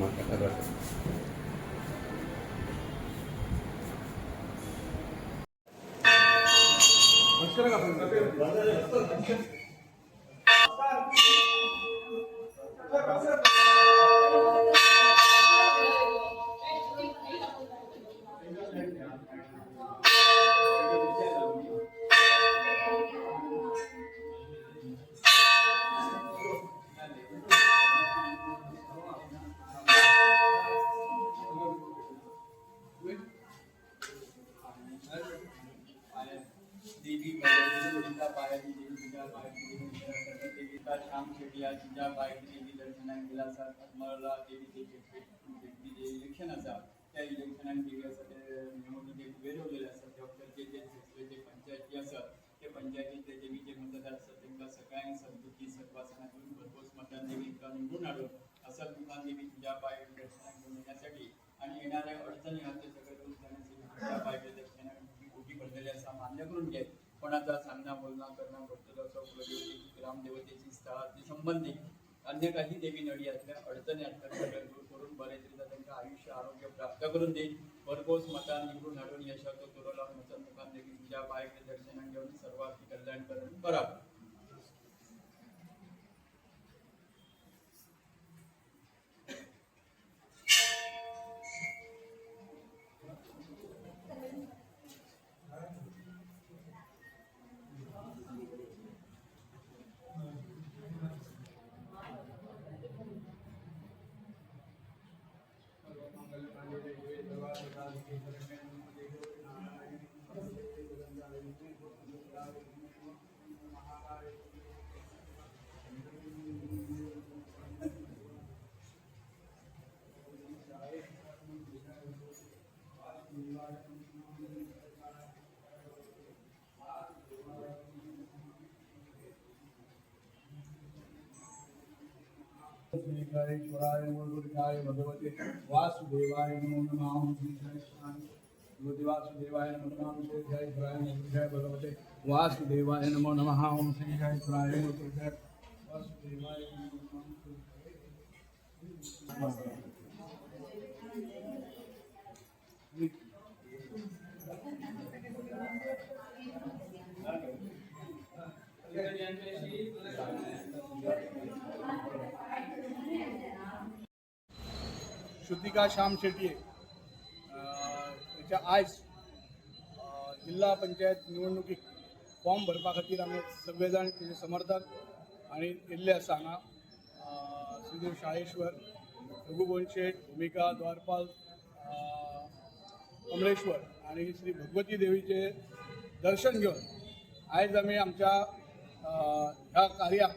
म्हाका खबर त्या शेट्टी तुझ्या पायाची देवी दर्शनाक गेला असा मला देवीचे भेटली जे इलेक्शन असा त्या इलेक्शनाक देवी असा ते निवडणुकीत वेरवलेले असतात त्या वखदाचे जे जे जे पंचायती असत ते पंचायतीचे देवीचे मतदार असतात त्यांना सगळ्यांनी समजुती सर्वासना करून भरघोस मतदान देवीका निवडून आलो. असं तुका देवी तुझ्या पायाची दर्शनाक घेऊन येण्यासाठी आणि येणाऱ्या अडचणी आहेत ते सगळे दूर करण्यासाठी तुझ्या पायाच्या दर्शनाक उभी पडलेली असा मान्य करून घे कोणाचा सांगणं बोलणं करणं भक्तला कुलदेवतेची ग्रामदेवतेची स्थळाची संबंधित अन्य काही देवी नडी असल्या अडचणी असल्या सगळ्या दूर करून बरेचरीत्या त्यांचं आयुष्य आरोग्य प्राप्त करून देईल. भरघोस मता निवडून हाडून यशाचो तुरो लावून वचन मुखान देवी तुझ्या बायकडे दर्शन घेऊन सर्वात कल्याण करून बराबर श्रीकरेश्वराय मूलभूताय भगवते वासुदेवाय नमो नमः श्रीकरेश्वराय नमो वासुदेवाय नमो नमः ओम श्रीकरेश्वराय मूलभूताय वासुदेवाय नमो नमः Thank you. जयेश्वराय श्याम शेट्टी अं, त्याच्या आयज जिल्हा पंचायत निवडणुकीक फॉर्म भरपा खातीर आमी सगळे जाण तेजे समर्थक आनी येल्ले आसा हांगा अं, श्रीदेव शाळेश्वर रघुभवन शेठ भूमिका द्वारपाल कमलेश्वर आणि श्री भगवती देवीचे दर्शन घेवन आयज आमी आमच्या ह्या कार्याक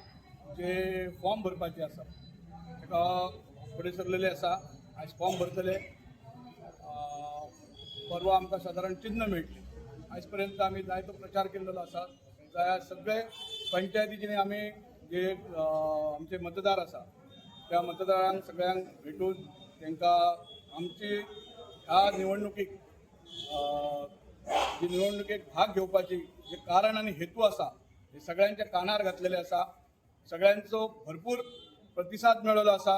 जे फॉर्म भरपाचे आसा ताका फुडें सरलेले आसा आयज फॉर्म भरतले. परवा आमकां सादारण चिन्ह मेळटली. आयज पर्यंत आमी जायतो प्रचार केल्लो आसा त्या सगळे पंचायतीचे आमी जे आमचे मतदार आसा त्या मतदारांक सगळ्यांक भेटून तांकां आमची ह्या निवडणुकीक जी निवडणुकीक भाग घेवपाची जे कारण आनी हेतू आसा हे सगळ्यांच्या कानार घातलेले आसा सगळ्यांचो भरपूर प्रतिसाद मेळिल्लो आसा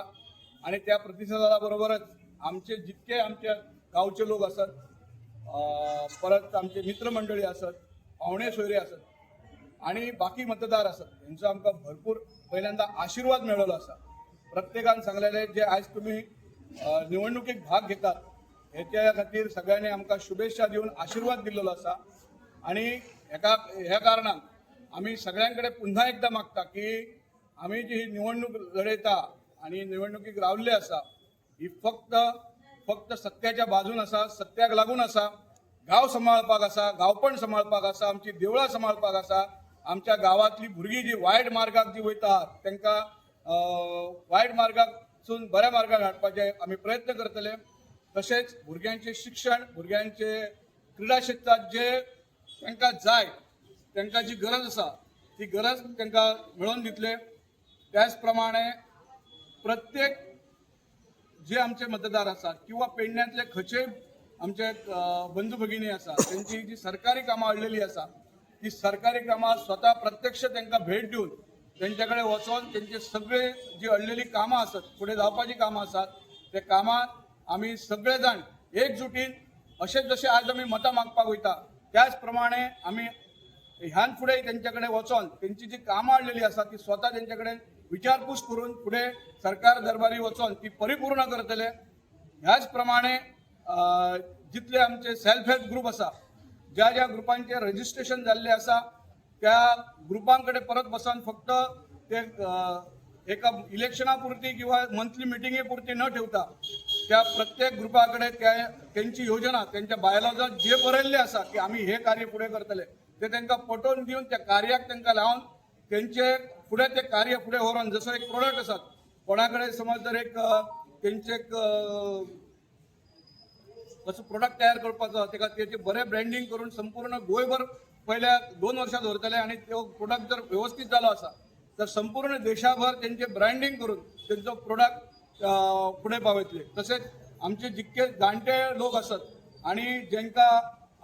आणि त्या प्रतिसादा बरोबरच आमचे जितके आमचे गावचे लोक असत परत आमचे मित्रमंडळी असत पाहुणे सोयरे असत आणि बाकी मतदार असत यांचा आमकां भरपूर पहिल्यांदा आशीर्वाद मेळिल्लो आसा प्रत्येकान सांगलेले जे आज तुम्ही निवडणुकीत निवडणुकीक भाग घेतात ह्याच्या खातीर सगळ्यांनी आमकां शुभेच्छा दिवन आशीर्वाद दिलेलो आसा आणि हेका ह्या कारणान आमी सगळ्यांकडे पुन्हा एकदा मागता की आमी जी ही निवडणूक लढयता आणि निवडणुकीक रावल्ले आसा ही फक्त फक्त सत्याच्या बाजून आसा सत्याक लागून आसा गांव सांबाळपाक आसा गांवपण सांबाळपाक आसा आमची देवळां सांबाळपाक आसा आमच्या गावातली भुरगीं जी वायट मार्गाक जी वयतात तांकां वायट मार्गाकसून बऱ्या मार्गाक हाडपाचे आमी प्रयत्न करतले. तशेंच भुरग्यांचे शिक्षण भुरग्यांचे क्रीडा क्षेत्रात जे तांकां जाय तांकां जी गरज आसा ती गरज तांकां मेळोवन दितले. त्याच प्रमाणे प्रत्येक जे आमचे मतदार आसात किंवा पेडण्यांतले खचे आमचे बंधू भगिनी आसा त्यांची जी सरकारी कामां हाडलेली आसा ती सरकारी कामां स्वता प्रत्यक्ष त्यांना भेट दिवन त्यांच्याकडे कडेन वचोन तेंचे सगळे जी अडलेली कामां आसात फुडें जावपाची कामां आसात ते कामात आमी सगळे जाण एकजुटीन असे जशें आज आम्ही मतां मागपाक वयता त्याच प्रमाणे आमी ह्यान फुडें तेंच्या कडेन वचोन तेंची जी कामां आडलेली असतात ती स्वता त्यांच्याकडे कडेन विचारपूस करून फुडें सरकार दरबारी वचोन ती परिपूर्ण करतले. ह्याच प्रमाणे जितले आमचे सेल्फ हेल्प ग्रुप आसा ज्या ज्या ग्रुपांचे रजिस्ट्रेशन जाल्ले आसा त्या ग्रुपां कडेन परत बसून फक्त ते एका इलेक्शना पुरती किंवा मंथली मिटिंगे पुरती न ठेवता त्या प्रत्येक ग्रुपा कडेन त्या त्यांची योजना त्यांच्या बायलॉजात जे बरयल्ले आसा की आम्ही हे कार्य फुडें करतले ते त्यांना पटोवन दिवन त्या कार्याक त्यांना लावन तेंचे फुडें ते कार्य फुडें व्हरोन जसो एक प्रोडक्ट आसात कोणा कडेन समज जर एक तेंचे एक अ, कसो प्रोडक्ट तयार करपाचो तेका तेचे बरें ब्रँडिंग करून संपूर्ण गोंयभर पयल्या दोन वर्सां दवरतले आनी तो प्रोडक्ट जर वेवस्थीत जालो आसा तर संपूर्ण देशाभर तेंचे ब्रँडिंग करून तेंचो प्रोडक्ट फुडें पावयतले तशेंच आमचे जितके जाणटे लोक आसात आनी जेंकां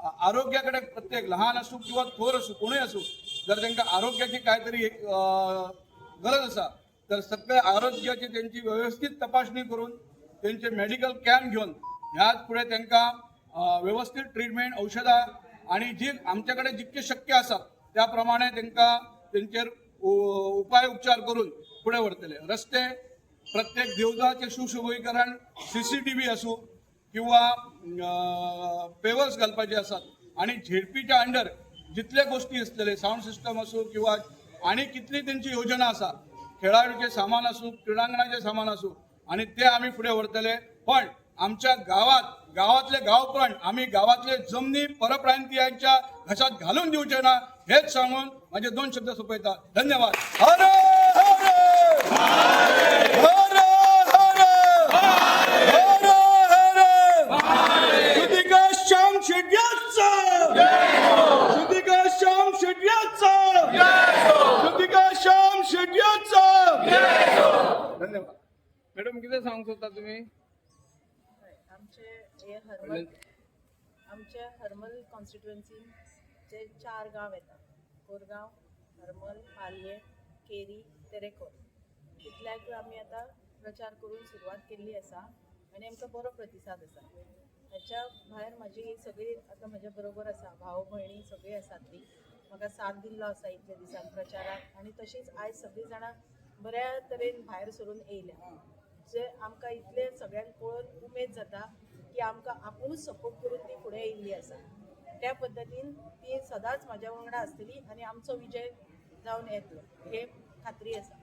आरोग्याकडे आरोग्या कडेन प्रत्येक ल्हान आसूं किंवा थोर आसूं कोणूय आसूं जर तांकां आरोग्याची काहीतरी गरज आसा तर सगळे आरोग्याची त्यांची व्यवस्थित तपासणी करून त्यांचे मेडिकल कॅम्प घेऊन ह्याच पुढे त्यांना व्यवस्थित ट्रीटमेंट औषधां आणि जी आमच्याकडे जितके शक्य असतात त्या प्रमाणे तांकां तेंचेर उपाय उपचार करून फुडें व्हरतले रस्ते प्रत्येक देवळाचे सुशोभीकरण व्ही आसूं किंवा पेवर्स घालपाचे आसात आणि झेडपीच्या अंडर जितले गोष्टी असलेले साऊंड सिस्टम असो किंवा आणि कितली त्यांची योजना आसा खेळाडूचे सामान असो क्रीडांगणाचे सामान असो आणि ते आम्ही पुढे व्हरतले पण आमच्या गावात गावातले गावप्रण आम्ही गावातले जमनी परप्रांतीयांच्या घशात घालून दिवचे ना हेच सांगून माझे दोन शब्द सोपयता धन्यवाद. धन्यवाद. मॅडम किती सांगू शकता तुम्ही? आमचे हे हरमल आमच्या हरमल कॉन्स्टिट्युएन्सीचे चार गांव येतात. कोरगांव हरमल पालये केरी तेरेकोर तितल्याक आमी आतां प्रचार करून सुरवात केल्ली आसा आनी आमकां बरो प्रतिसाद आसा हेच्या भायर म्हाजी सगळी आतां म्हज्या बरोबर आसा भाव भयणी सगळीं आसात ती म्हाका साथ दिल्लो आसा इतल्या दिसान प्रचाराक आनी तशीच आयज सगळीं जाणां बऱ्या तरेन भायर सरून येयल्या जे आमकां इतले सगळ्यांक पळोवन उमेद जाता की आमकां आपुणूच सपोर्ट करून ती फुडें येयल्ली आसा. त्या पद्दतीन ती सदांच म्हाज्या वांगडा आसतली आनी आमचो विजय जावन येतलो हे खात्री आसा.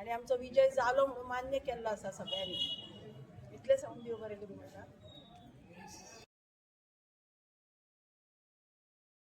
आनी आमचो विजय जालो म्हणून मान्य केल्लो आसा सगळ्यांनी. इतलें सांगून देव बरें करूं म्हाका